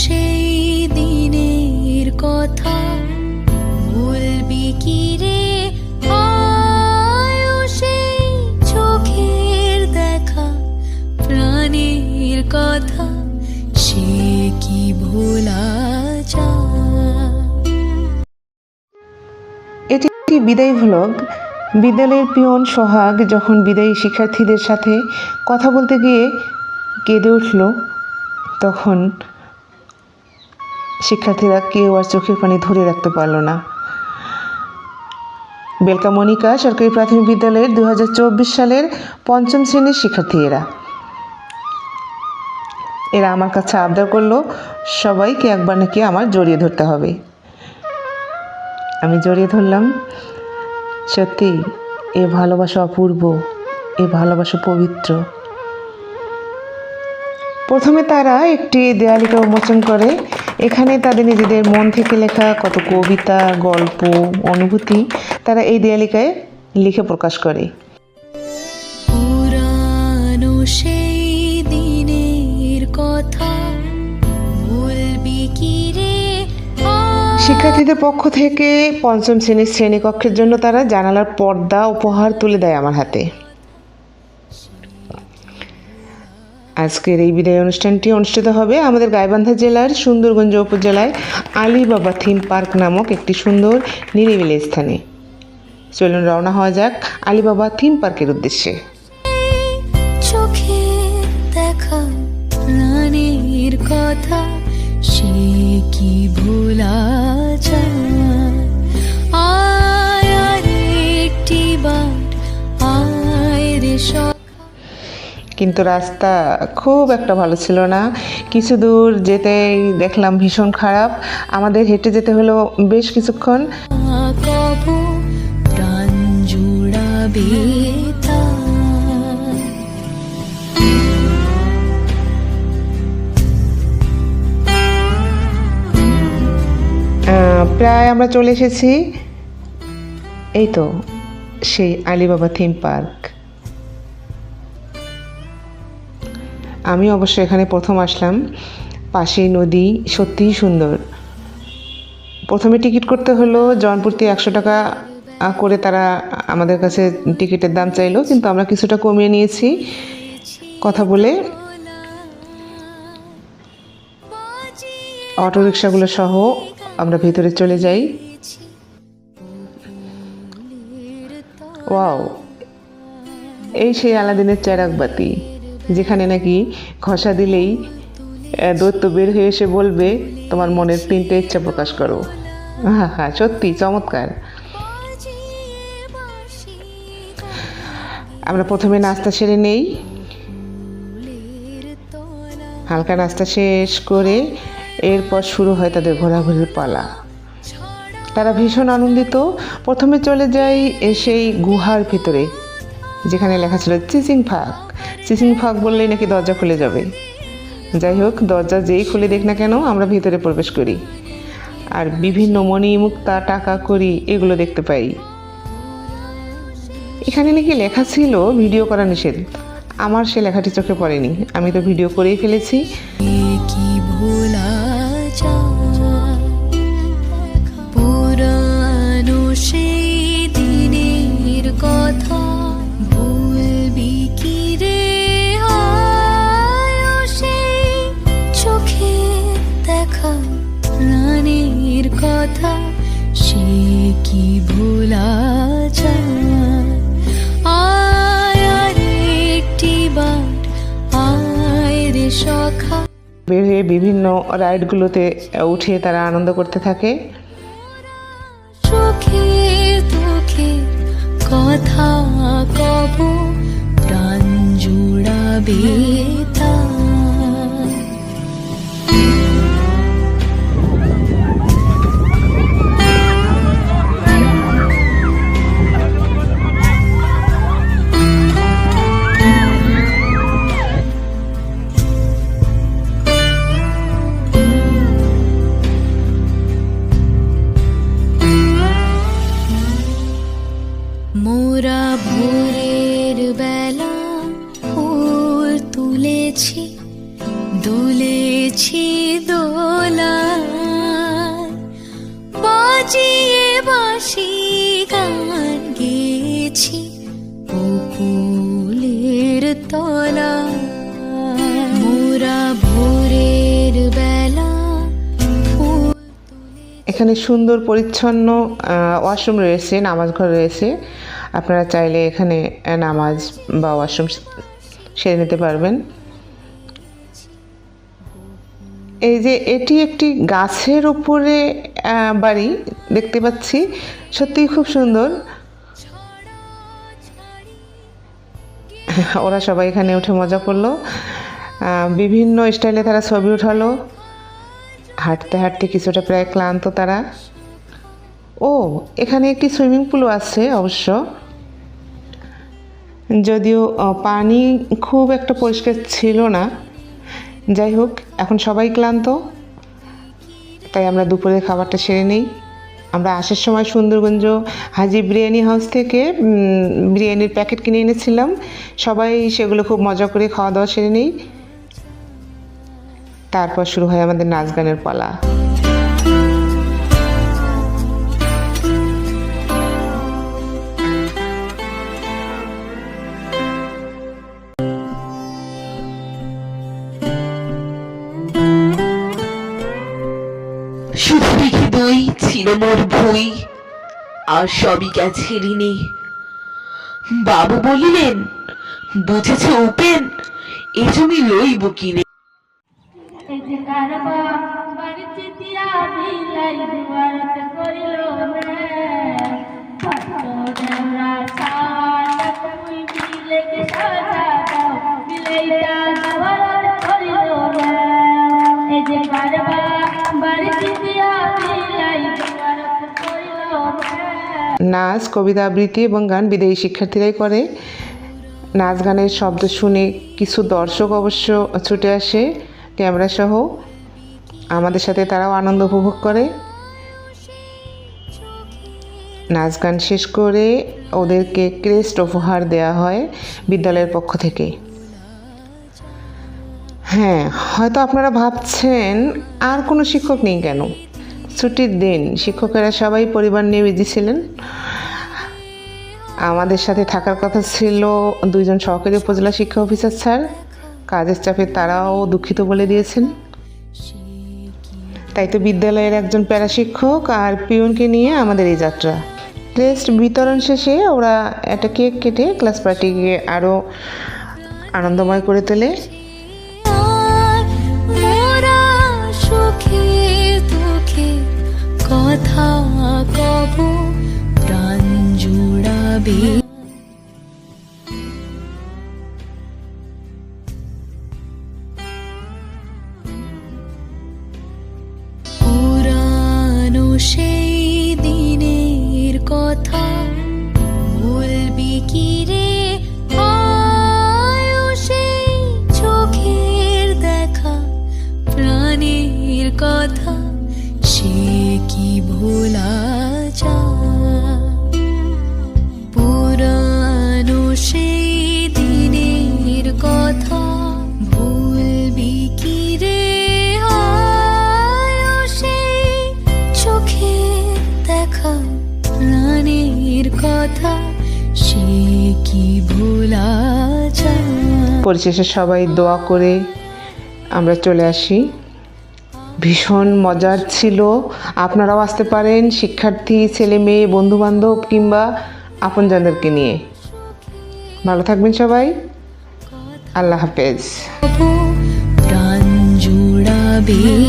সেই দিনের কথা বলবি কি রে? সেই চোখের দেখা, প্রাণের কথা সে কি ভোলা এটি একটি বিদায় ভ্লগ বিদ্যালয়ের পিয়ন সোহাগ যখন বিদায়ী শিক্ষার্থীদের সাথে কথা বলতে গিয়ে কেঁদে উঠল, তখন শিক্ষার্থীরা কেউ আর চোখের পানি ধরে রাখতে পারল না। বেলকা মনিকা সরকারি প্রাথমিক বিদ্যালয়ের দু হাজার চব্বিশ সালের পঞ্চম শ্রেণির শিক্ষার্থী এরা এরা আমার কাছে আবদার করল, সবাইকে একবার নাকি আমার জড়িয়ে ধরতে হবে। আমি জড়িয়ে ধরলাম সত্যি এ ভালোবাসা অপূর্ব, এ ভালোবাসা পবিত্র। প্রথমে তারা একটি দেয়ালিকা উন্মোচন করে। এখানে তাদের নিজেদের মন থেকে লেখা কত কবিতা গল্প অনুভূতি তারা এই দেয়ালিকায় লিখে প্রকাশ করে। পুরানো সেই দিনের কথা শিক্ষার্থীদের পক্ষ থেকে পঞ্চম শ্রেণির শ্রেণীকক্ষের জন্য তারা জানালার পর্দা উপহার তুলে দেয় আমার হাতে। আজকের এই বিদায় অনুষ্ঠানটি অনুষ্ঠিত হবে আমাদের গাইবান্ধা জেলার সুন্দরগঞ্জ উপজেলায় আলীবাবা থিম পার্ক নামক একটি সুন্দর নিরিবিলি স্থানে। চলুন রওনা হওয়া যাক আলীবাবা থিম পার্কের উদ্দেশ্যে। চোখে দেখা কথা, সে কি ভোলা যায়? কিন্তু রাস্তা খুব একটা ভালো ছিল না। কিছু দূর যেতেই দেখলাম ভীষণ খারাপ। আমাদের হেঁটে যেতে হলো বেশ কিছুক্ষণ। প্রায় আমরা চলে এসেছি। এই তো সেই আলিবাবা থিম পার্ক। আমি অবশ্য এখানে প্রথম আসলাম। পাশেই নদী, সত্যিই সুন্দর। প্রথমে টিকিট করতে হলো জনপ্রতি একশো টাকা করে তারা আমাদের কাছে টিকিটের দাম চাইলো, কিন্তু আমরা কিছুটা কমিয়ে নিয়েছি। কথা বলে অটোরিকশাগুলো সহ আমরা ভিতরে চলে যাই। ওয়াও, এই সেই আলাদিনের চেরাক বাতি। যেখানে নাকি ঘষা দিলেই দৈত্য বের হয়ে এসে বলবে, তোমার মনের তিনটে ইচ্ছা প্রকাশ করো। হ্যাঁ হ্যাঁ সত্যি, চমৎকার। আমরা প্রথমে নাস্তা সেরে নেই। হালকা নাস্তা শেষ করে এরপর শুরু হয় তাদের ঘোরাঘুরির পালা। তারা ভীষণ আনন্দিত। প্রথমে চলে এ সেই গুহার ভিতরে, যেখানে লেখা ছিল চিচিং ফাঁক চিচিং ফাঁক বললেই নাকি দরজা খুলে যাবে। যাই হোক, দরজা যেই খুলে দেখ না কেন, আমরা ভিতরে প্রবেশ করি। আর বিভিন্ন মণি মুক্তা টাকা করি এগুলো দেখতে পাই। এখানে নাকি লেখা ছিল, ভিডিও করা নিষেধ। আমার সে লেখাটি চোখে পড়েনি। আমি তো ভিডিও করেই ফেলেছি। সে কি ভোলা যায় আয় আর একটি বার আয় রে সখা। বের হয়ে বিভিন্ন রাইডগুলোতে উঠে তারা আনন্দ করতে থাকে। কথা কব প্রাণ জুড়াবে। তুলেছি দুলেছি দোলা বাজিয়ে বাসি গান গেছি বকুলের তলা মোরা ভোরের বেলা এখানে সুন্দর, পরিচ্ছন্ন ওয়াশরুম রয়েছে নামাজ ঘর রয়েছে। আপনারা চাইলে এখানে নামাজ বা ওয়াশরুম সেরে নিতে পারবেন। এই যে এটি একটি গাছের উপরে বাড়ি দেখতে পাচ্ছি। সত্যিই খুব সুন্দর। ওরা সবাই এখানে উঠে মজা করল। বিভিন্ন স্টাইলে তারা ছবি উঠালো। হাঁটতে হাঁটতে কিছুটা প্রায় ক্লান্ত তারা। ও, এখানে একটি সুইমিং পুলও আছে অবশ্য। যদিও পানি খুব একটা পরিষ্কার ছিল না। যাই হোক, এখন সবাই ক্লান্ত। তাই আমরা দুপুরের খাবারটা সেরে নেই। আমরা আসার সময় সুন্দরগঞ্জ হাজি বিরিয়ানি হাউস থেকে বিরিয়ানির প্যাকেট কিনে এনেছিলাম। সবাই সেগুলো খুব মজা করে খাওয়া দাওয়া সেরে নেই। তারপর শুরু হয় আমাদের নাচ গানের পালা। দই ছিল মোর ভুই, আর সবই গেছে ঋণে। বাবু বলিলেন, বুঝেছ উপেন, এ জমি লইব কিনে। এই নাচ, কবিতা আবৃত্তি এবং গান বিদেয়ী শিক্ষার্থীরাই করে। নাচ গানের শব্দ শুনে কিছু দর্শক অবশ্য ছুটে আসে ক্যামেরা সহ। আমাদের সাথে তারাও আনন্দ উপভোগ করে। নাচ গান শেষ করে ওদেরকে ক্রেস্ট উপহার দেওয়া হয় বিদ্যালয়ের পক্ষ থেকে। হ্যাঁ হয়তো আপনারা ভাবছেন, আর কোনো শিক্ষক নেই কেন? ছুটির দিন শিক্ষকেরা সবাই পরিবার নিয়ে বিজি ছিলেন। আমাদের সাথে থাকার কথা ছিল দুইজন সহকারী উপজেলা শিক্ষা অফিসার স্যার। কাজের চাপে তারাও দুঃখিত বলে দিয়েছেন। তাই তো বিদ্যালয়ের একজন প্যারা শিক্ষক আর পিয়নকে নিয়ে আমাদের এই যাত্রা। ক্রেস্ট বিতরণ শেষে ওরা একটা কেক কেটে ক্লাস পার্টিকে আরও আনন্দময় করে তোলে। কথা কব প্রাণ জুড়াবে। পরিশেষে সবাই দোয়া করে আমরা চলে আসি। ভীষণ মজার ছিল। আপনারাও আসতে পারেন শিক্ষার্থী ছেলে মেয়ে বন্ধু বান্ধব কিংবা আপনজনদেরকে নিয়ে। ভালো থাকবেন সবাই। আল্লাহ হাফেজ। প্রাণ জুড়াবে